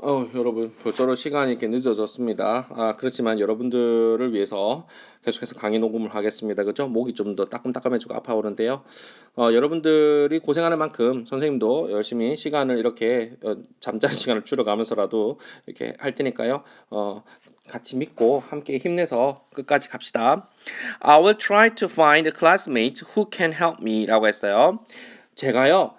어, 여러분 벌써로 시간이 이렇게 늦어졌습니다. 아, 그렇지만 여러분들을 위해서 계속해서 강의 녹음을 하겠습니다. 그죠? 목이 좀 더 따끔따끔해지고 아파오는데요. 어, 여러분들이 고생하는 만큼 선생님도 열심히 시간을 이렇게 어, 잠자는 시간을 줄여가면서라도 이렇게 할 테니까요. 어, 같이 믿고 함께 힘내서 끝까지 갑시다. I will try to find a classmate who can help me라고 했어요. 제가요,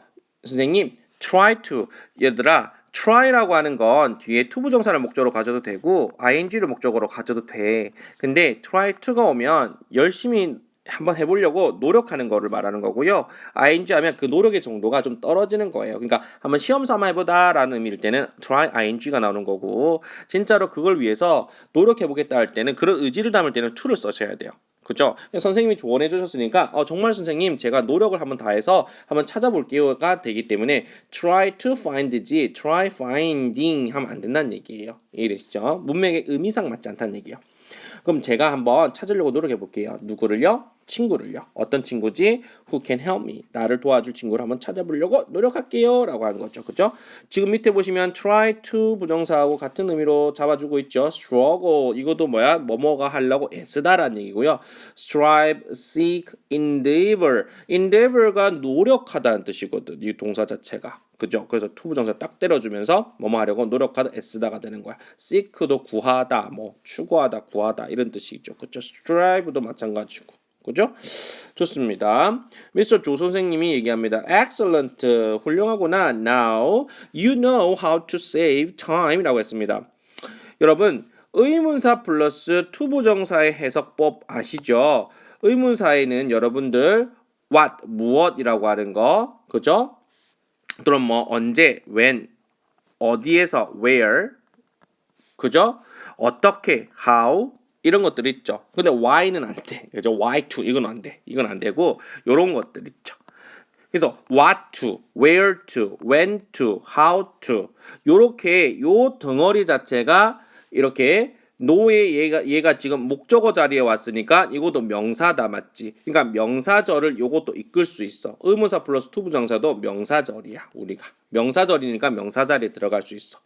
선생님, try to 얘들아 try라고 하는 건 뒤에 to 부정사를 목적으로 가져도 되고 ing를 목적으로 가져도 돼. 근데 try to가 오면 열심히 한번 해보려고 노력하는 거를 말하는 거고요. ing 하면 그 노력의 정도가 좀 떨어지는 거예요. 그러니까 한번 시험 삼아 해보다라는 의미일 때는 try ing가 나오는 거고 진짜로 그걸 위해서 노력해보겠다 할 때는 그런 의지를 담을 때는 to를 써셔야 돼요. 그죠? 선생님이 조언해 주셨으니까 어, 정말 선생님 제가 노력을 한번 다해서 한번 찾아볼게요가 되기 때문에 try to find지 try finding 하면 안 된다는 얘기예요. 이해되시죠? 문맥의 의미상 맞지 않다는 얘기예요. 그럼 제가 한번 찾으려고 노력해 볼게요. 누구를요? 친구를요. 어떤 친구지? Who can help me? 나를 도와줄 친구를 한번 찾아보려고 노력할게요. 라고 하는 거죠. 그죠? 지금 밑에 보시면 try to 부정사하고 같은 의미로 잡아주고 있죠. struggle. 이것도 뭐야? 뭐뭐가 하려고 애쓰다라는 얘기고요. strive, seek, endeavor. endeavor가 노력하다는 뜻이거든. 이 동사 자체가. 그죠? 그래서 to 부정사 딱 때려주면서 뭐뭐 하려고 노력하다, 애쓰다가 되는 거야. seek도 구하다, 뭐 추구하다, 구하다 이런 뜻이죠. 그죠? strive도 마찬가지고. 그죠? 좋습니다. 미스터 조 선생님이 얘기합니다. Excellent. 훌륭하구나. Now you know how to save time이라고 했습니다. 여러분 의문사 플러스 투부정사의 해석법 아시죠? 의문사에는 여러분들 what 무엇이라고 하는 거 그죠? 그럼 뭐 언제 when 어디에서 where 그죠? 어떻게 how 이런 것들 있죠. 근데 why는 안 돼. 그죠? why to 이건 안 돼. 이건 안 되고 요런 것들 있죠. 그래서 what to, where to, when to, how to 요렇게 요 덩어리 자체가 이렇게 노예 얘가 얘가 지금 목적어 자리에 왔으니까 이것도 명사다 맞지? 그러니까 명사절을 요것도 이끌 수 있어. 의문사 플러스 투부정사도 명사절이야 우리가 명사절이니까 명사 자리에 들어갈 수 있어.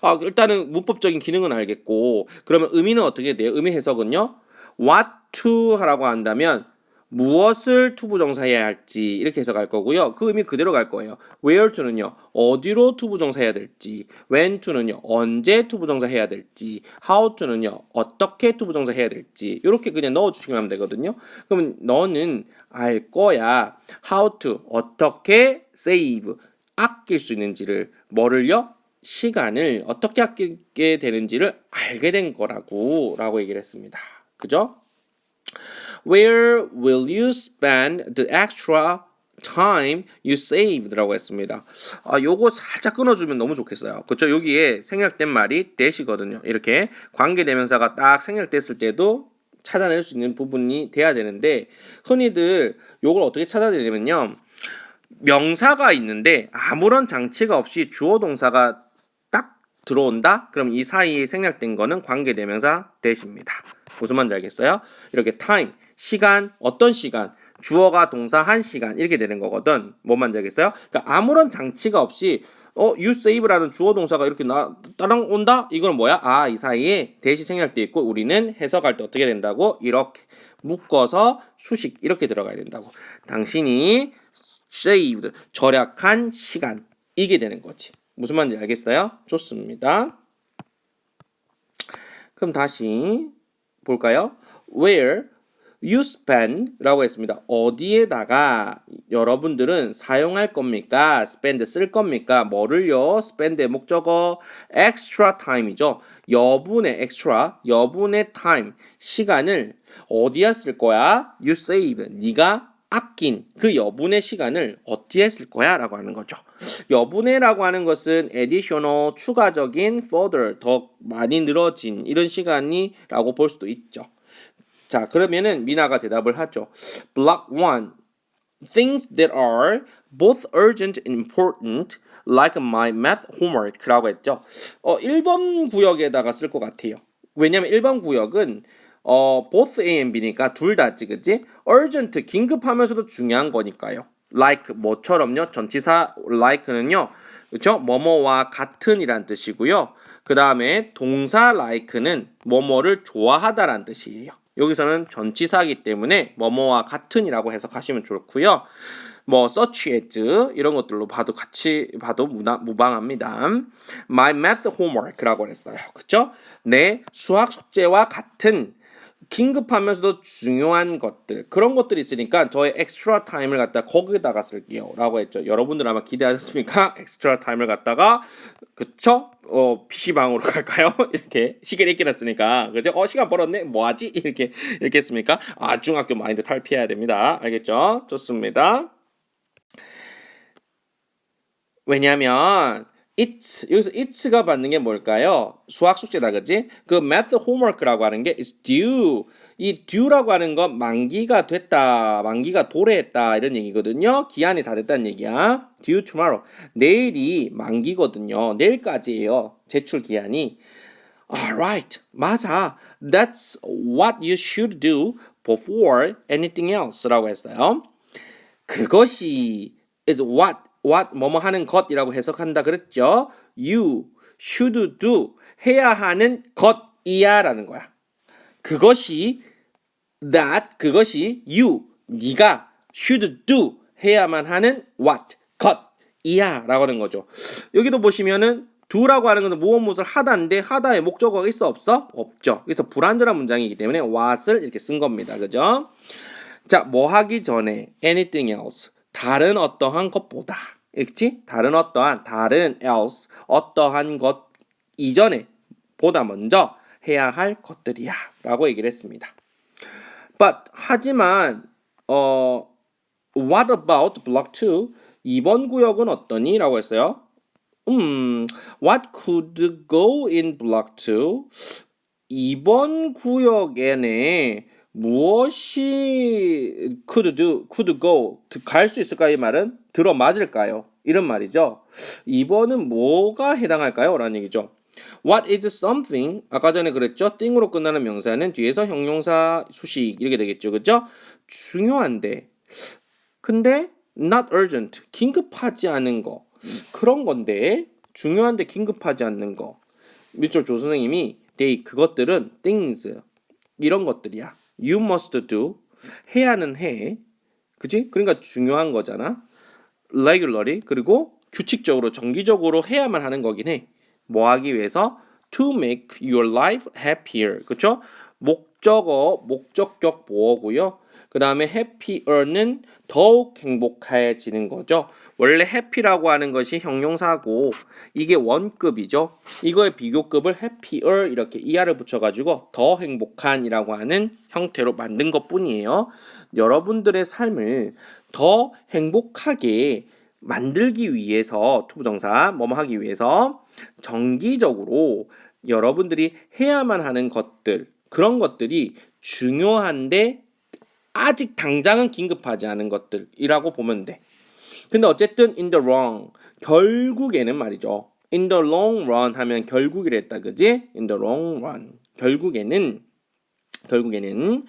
아 일단은 문법적인 기능은 알겠고 그러면 의미는 어떻게 돼요? 의미 해석은요. what to 하라고 한다면 무엇을 투부정사해야 할지 이렇게 해석할 거고요. 그 의미 그대로 갈 거예요. where to는요. 어디로 투부정사해야 될지, when to는요. 언제 투부정사해야 될지, how to는요. 어떻게 투부정사해야 될지 이렇게 그냥 넣어 주시면 하면 되거든요. 그러면 너는 알 거야. how to 어떻게 save 아낄 수 있는지를 뭐를요? 시간을 어떻게 아끼게 되는지를 알게 된 거라고 라고 얘기를 했습니다. 그죠? Where will you spend the extra time you saved라고 했습니다. 아, 요거 살짝 끊어주면 너무 좋겠어요. 그렇죠? 여기에 생략된 말이 that이거든요. 이렇게 관계대명사가 딱 생략됐을 때도 찾아낼 수 있는 부분이 돼야 되는데 흔히들 요걸 어떻게 찾아내냐면요. 명사가 있는데 아무런 장치가 없이 주어 동사가 딱 들어온다? 그럼 이 사이에 생략된 거는 관계대명사 that입니다. 무슨 말인지 알겠어요? 이렇게 time 시간, 어떤 시간, 주어가 동사 한 시간 이렇게 되는 거거든. 뭔 말인지 알겠어요? 그러니까 아무런 장치가 없이 어, you save라는 주어 동사가 이렇게 나 따랑 온다? 이건 뭐야? 아, 이 사이에 대시 생략돼 있고 우리는 해석할 때 어떻게 된다고? 이렇게 묶어서 수식 이렇게 들어가야 된다고. 당신이 saved 절약한 시간 이게 되는 거지. 무슨 말인지 알겠어요? 좋습니다. 그럼 다시 볼까요? Where you spend라고 했습니다. 어디에다가 여러분들은 사용할 겁니까? spend 쓸 겁니까? 뭐를요? spend의 목적어 extra time이죠. 여분의 extra, 여분의 time 시간을 어디에 쓸 거야? you save. 네가 아낀 그 여분의 시간을 어디에 쓸 거야? 라고 하는 거죠. 여분의라고 하는 것은 additional, 추가적인, further, 더 많이 늘어진 이런 시간이라고 볼 수도 있죠. 자, 그러면은 미나가 대답을 하죠. Block 1. Things that are both urgent and important like my math homework라고 했죠. 어, 1번 구역에다가 쓸 것 같아요. 왜냐면 1번 구역은 어, both A and B니까 둘 다지, 그지? urgent, 긴급하면서도 중요한 거니까요. like 뭐처럼요. 전치사 like는요. 그렇죠? 뭐뭐와 같은이란 뜻이고요. 그 다음에 동사 like는 뭐뭐를 좋아하다란 뜻이에요. 여기서는 전치사이기 때문에 뭐뭐와 같은이라고 해석하시면 좋고요. 뭐 such as 이런 것들로 봐도 같이 봐도 무나, 무방합니다. My math homework라고 했어요. 그렇죠? 내 수학 숙제와 같은 긴급하면서도 중요한 것들 그런 것들이 있으니까 저의 엑스트라 타임을 갖다 거기다가 쓸게요 라고 했죠. 여러분들 아마 기대하셨습니까? 엑스트라 타임을 갖다가 그쵸? 어 PC방으로 갈까요? 이렇게 시계를 읽게 놨으니까. 그죠? 어 시간 벌었네? 뭐하지? 이렇게 이렇게 했습니까? 아 중학교 마인드 탈피해야 됩니다. 알겠죠? 좋습니다. 왜냐면 it's 여기서 it's가 받는 게 뭘까요? 수학 숙제다 그지? 그 math homework라고 하는 게 is due 이 due라고 하는 건 만기가 됐다 만기가 도래했다 이런 얘기거든요 기한이 다 됐다는 얘기야 due tomorrow 내일이 만기거든요 내일까지예요 제출 기한이 alright 맞아 that's what you should do before anything else라고 했어요 그것이 is what what 뭐뭐 하는 것이라고 해석한다 그랬죠. You should do 해야 하는 것이야라는 거야. 그것이 that 그것이 you 네가 should do 해야만 하는 what 것이야라고 하는 거죠. 여기도 보시면은 do라고 하는 것은 무엇 무엇을 하다인데 하다의 목적어가 있어 없어? 없죠. 그래서 불완전한 문장이기 때문에 what을 이렇게 쓴 겁니다. 그죠? 자, 뭐 하기 전에 anything else 다른 어떠한 것보다 읽지? 다른 어떠한 다른 else 어떠한 것 이전에 보다 먼저 해야 할 것들이야 라고 얘기를 했습니다. But 하지만 어 what about block 2? 2번 구역은 어떠니? 라고 했어요. 음, what could go in block 2? 2번 구역에는 무엇이 could do, could go 갈 수 있을까 이 말은 들어 맞을까요? 이런 말이죠. 2번은 뭐가 해당할까요? 라는 얘기죠. What is something? 아까 전에 그랬죠. 띵으로 끝나는 명사는 뒤에서 형용사 수식 이렇게 되겠죠. 그죠? 중요한데 근데 not urgent 긴급하지 않은 거 그런 건데 중요한데 긴급하지 않는 거 밑줄 조 선생님이 they 그것들은 things 이런 것들이야. You must do 해야는 해. 그지? 그러니까 중요한 거잖아. regularly 그리고 규칙적으로 정기적으로 해야만 하는 거긴 해. 뭐 하기 위해서 to make your life happier. 그렇죠? 목적어 목적격 보어고요. 그 다음에 happier는 더욱 행복해지는 거죠. 원래 happy라고 하는 것이 형용사고 이게 원급이죠. 이거의 비교급을 happier 이렇게 er을 붙여가지고 더 행복한이라고 하는 형태로 만든 것뿐이에요. 여러분들의 삶을 더 행복하게 만들기 위해서 투부정사 뭐뭐 하기 위해서 정기적으로 여러분들이 해야만 하는 것들 그런 것들이 중요한데 아직 당장은 긴급하지 않은 것들이라고 보면 돼. 근데 어쨌든 in the long 결국에는 말이죠. in the long run 하면 결국이랬다 그지? in the long run 결국에는 결국에는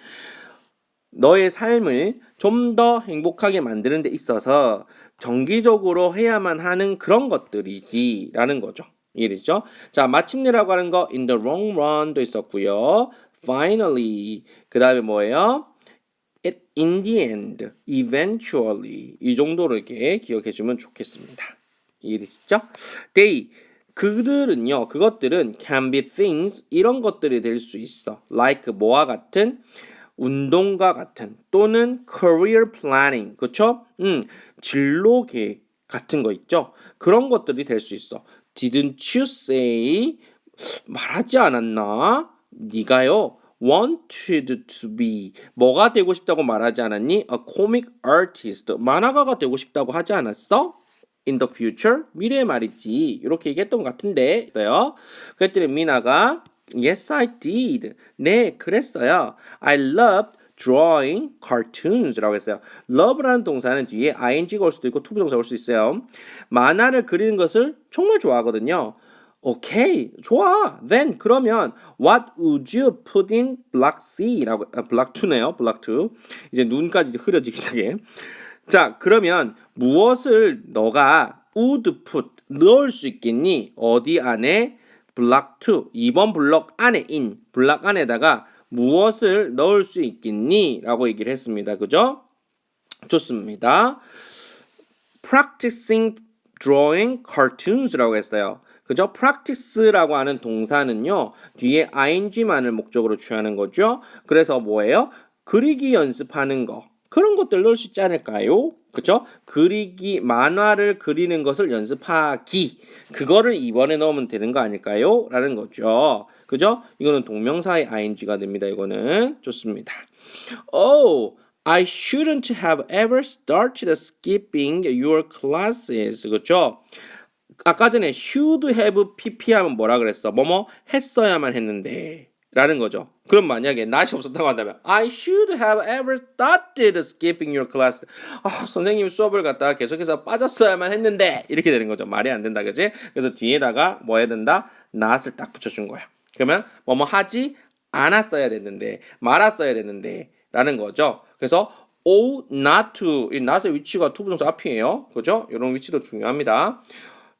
너의 삶을 좀 더 행복하게 만드는 데 있어서 정기적으로 해야만 하는 그런 것들이지라는 거죠. 이해되죠? 자, 마침내라고 하는 거 in the long run도 있었고요. finally 그 다음에 뭐예요? It in the end, eventually 이 정도로 이렇게 기억해 주면 좋겠습니다. 이해되시죠? they 그들은요, 그것들은 can be things 이런 것들이 될 수 있어. like 뭐와 같은 운동과 같은 또는 career planning 그쵸? 음, 진로 계획 같은 거 있죠? 그런 것들이 될 수 있어. Didn't you say 말하지 않았나? 네가요. Wanted to be 뭐가 되고 싶다고 말하지 않았니? A comic artist 만화가가 되고 싶다고 하지 않았어? In the future 미래의 말이지 이렇게 얘기했던 것 같은데 있어요. 그랬더니 미나가 Yes, I did. 네, 그랬어요. I loved drawing cartoons라고 했어요. love라는 동사는 뒤에 ing가 올 수도 있고 투부정사 올수 있어요. 만화를 그리는 것을 정말 좋아하거든요. 오케이, 좋아. Then 그러면 what would you put in block C라고 아, block 2네요. block 2. 이제 눈까지 흐려지기 시작해. 자, 그러면 무엇을 너가 would put 넣을 수 있겠니? 어디 안에? 블락 2. 2번 블럭 안에 in. 블락 안에다가 무엇을 넣을 수 있겠니? 라고 얘기를 했습니다. 그죠? 좋습니다. practicing drawing cartoons라고 했어요. 그죠? practice라고 하는 동사는요. 뒤에 ing만을 목적으로 취하는 거죠. 그래서 뭐예요? 그리기 연습하는 거. 그런 것들 넣을 수 있지 않을까요? 그죠? 그리기 만화를 그리는 것을 연습하기. 그거를 이번에 넣으면 되는 거 아닐까요? 라는 거죠. 그죠? 이거는 동명사의 ing가 됩니다. 이거는 좋습니다. Oh, I shouldn't have ever started skipping your classes. 그렇죠? 아까 전에 should have pp 하면 뭐라 그랬어? 뭐뭐 했어야만 했는데 라는 거죠. 그럼 만약에 not이 없었다고 한다면 I should have ever started skipping your class. 아, 선생님 수업을 갖다가 계속해서 빠졌어야만 했는데 이렇게 되는 거죠. 말이 안 된다. 그지? 그래서 뒤에다가 뭐 해야 된다? not을 딱 붙여준 거야. 그러면 뭐뭐 하지 않았어야 됐는데 말았어야 됐는데 라는 거죠. 그래서 o not to 이 not의 위치가 투부정사 앞이에요. 그죠? 이런 위치도 중요합니다.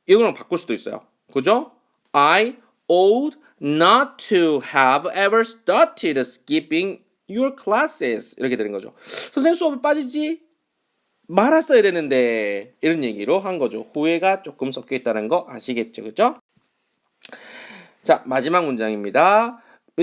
이거랑 바꿀 수도 있어요. 그죠? I ought not to have ever started skipping your classes. 이렇게 되는 거죠. 선생님 수업에 빠지지 말았어야 되는데 이런 얘기로 한 거죠. 후회가 조금 섞여 있다는 거 아시겠죠? 그죠? 자, 마지막 문장입니다.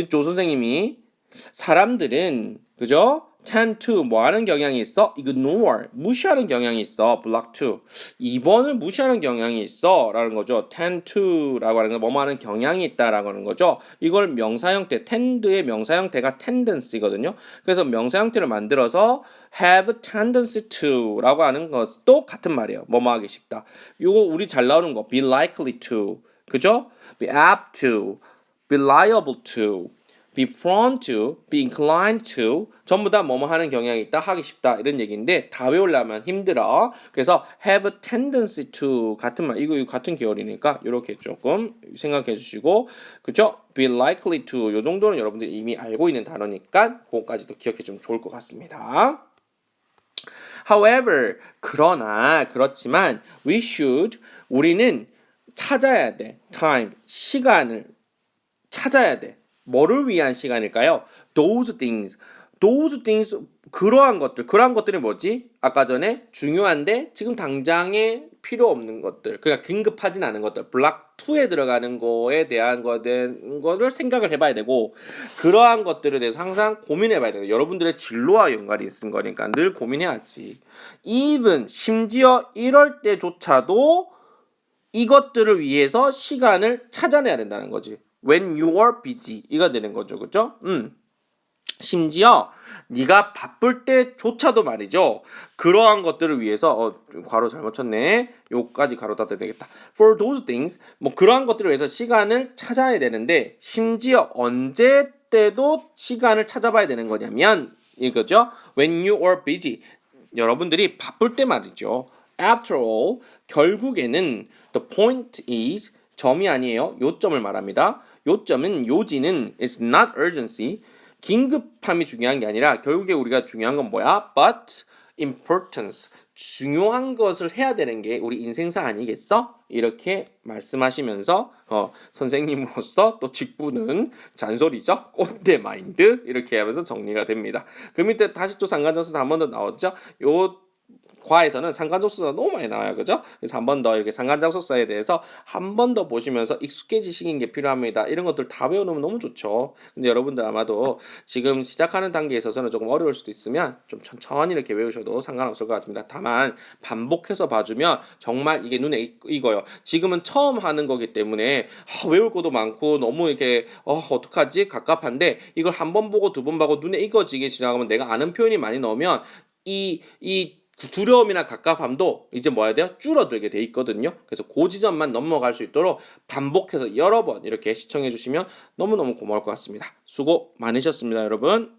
조 선생님이 사람들은 그죠? Tend to 뭐 하는 경향이 있어? ignore 무시하는 경향이 있어. block to 2번을 무시하는 경향이 있어 라는 거죠. tend to라고 하는 건 뭐뭐 하는 경향이 있다라고 하는 거죠. 이걸 명사 형태 tend의 명사 형태가 tendency거든요. 그래서 명사 형태를 만들어서 have tendency to라고 하는 것도 같은 말이에요. 뭐뭐 하기 쉽다. 요거 우리 잘 나오는 거 be likely to 그죠? be apt to be liable to be prone to, be inclined to 전부 다 뭐뭐 하는 경향이 있다, 하기 쉽다 이런 얘기인데 다 외우려면 힘들어. 그래서 have a tendency to 같은 말 이거 같은 계열이니까 이렇게 조금 생각해 주시고 그죠? be likely to 요 정도는 여러분들이 이미 알고 있는 단어니까 그거까지도 기억해 주면 좋을 것 같습니다. However, 그러나 그렇지만 we should 우리는 찾아야 돼. time 시간을 찾아야 돼. 뭐를 위한 시간일까요? Those things. Those things 그러한 것들. 그러한 것들이 뭐지? 아까 전에 중요한데 지금 당장에 필요 없는 것들. 그러니까 긴급하진 않은 것들. 블락 2에 들어가는 거에 대한 거를 생각을 해봐야 되고 그러한 것들에 대해서 항상 고민해봐야 돼요. 여러분들의 진로와 연관이 있는 거니까 늘 고민해야지. even 심지어 이럴 때조차도 이것들을 위해서 시간을 찾아내야 된다는 거지. When you are busy 이가 되는 거죠. 그죠? 음. 심지어 네가 바쁠 때조차도 말이죠. 그러한 것들을 위해서 어, 괄호 잘못 쳤네. 요까지 가로 닫아야 되겠다. For those things 뭐 그러한 것들을 위해서 시간을 찾아야 되는데 심지어 언제 때도 시간을 찾아봐야 되는 거냐면 이거죠. When you are busy 여러분들이 바쁠 때 말이죠. After all 결국에는 the point is 점이 아니에요. 요점을 말합니다. 요점은 요지는 is not urgency. 긴급함이 중요한 게 아니라 결국에 우리가 중요한 건 뭐야? But importance. 중요한 것을 해야 되는 게 우리 인생사 아니겠어? 이렇게 말씀하시면서 어, 선생님으로서 또 직분은 잔소리죠. 꼰대 마인드 이렇게 하면서 정리가 됩니다. 그 밑에 다시 또 상관전수 한번 더 나왔죠. 요 과에서는 상관접속사가 너무 많이 나와요. 그죠? 그래서 한 번 더 이렇게 상관접속사에 대해서 한 번 더 보시면서 익숙해지시는 게 필요합니다. 이런 것들 다 배워놓으면 너무 좋죠. 근데 여러분들 아마도 지금 시작하는 단계에 있어서는 조금 어려울 수도 있으면 좀 천천히 이렇게 외우셔도 상관없을 것 같습니다. 다만 반복해서 봐주면 정말 이게 눈에 익어요. 지금은 처음 하는 거기 때문에 아, 외울 것도 많고 너무 이렇게 어, 어떡하지? 갑갑한데 이걸 한 번 보고 두 번 보고 눈에 익어지게 지나가면 내가 아는 표현이 많이 나오면 이, 이 두려움이나 갑갑함도 이제 뭐 해야 돼요? 줄어들게 돼 있거든요. 그래서 그 지점만 넘어갈 수 있도록 반복해서 여러 번 이렇게 시청해 주시면 너무너무 고마울 것 같습니다. 수고 많으셨습니다, 여러분.